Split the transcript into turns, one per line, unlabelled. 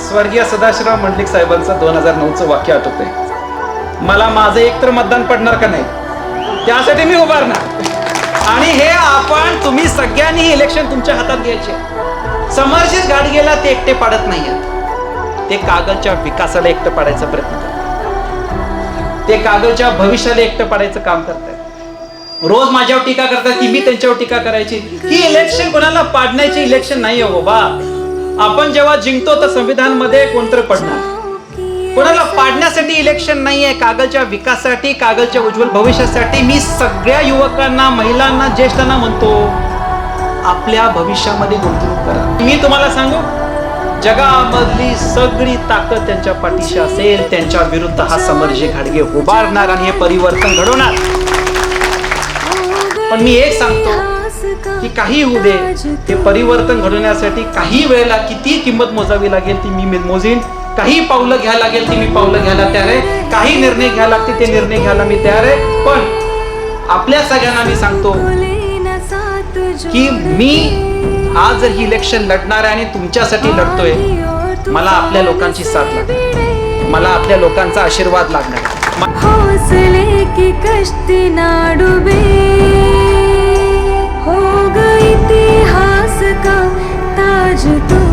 स्वर्गीय सदाशिवराव मंडलिक साहेबांचं दोन हजार नऊचं वाक्य आठवतंय मला माझं एकतर मतदान पडणार का नाही? त्यासाठी मी उभारणार. आणि हे आपण तुम्ही सगळ्यांनी इलेक्शन तुमच्या हातात घ्यायचे. समर्जित गाडगेला ते एकटे पाडत नाही ते कागलच्या विकासाला एकटं पाडायचा प्रयत्न करतात. ते कागलच्या भविष्याला एकटं पाडायचं काम करतात. रोज माझ्यावर टीका करतात की मी त्यांच्यावर टीका करायची. ही इलेक्शन कोणाला पाडण्याची इलेक्शन नाही हो बाबा आपण जेव्हा जिंकतो तर संविधानमध्ये कोणतरी पडणार. कोणाला पाडण्यासाठी इलेक्शन नाहीये कागलच्या विकासासाठी कागलच्या उज्ज्वल भविष्यासाठी मी सगळ्या युवकांना महिलांना ज्येष्ठांना म्हणतो आपल्या भविष्यामध्ये गुंतवणूक करा. मी तुम्हाला सांगू जगामधली सगळी ताकद त्यांच्या पाठीशी असेल त्यांच्या विरुद्ध हा समर्जी घाडगे उभारणार आणि हे परिवर्तन घडवणार. पण मी एक सांगतो की काही होऊ दे. हे परिवर्तन घडवण्यासाठी काही वेळेला किती किंमत मोजावी लागेल ती मी मोजीन. काही पावलं घ्यायला लागेल ती मी पावलं घ्यायला तयार आहे. काही निर्णय घ्यायला लागते ते निर्णय घ्यायला मी तयार आहे. पण आपल्या सगळ्यांना मी सांगतो की मी आज जर ही इलेक्शन लढणार आहे आणि तुमच्यासाठी लढतोय. मला आपल्या लोकांची साथ लागणार. मला आपल्या लोकांचा आशीर्वाद लागणार.
हौसले की कष्टी ना डुबे to do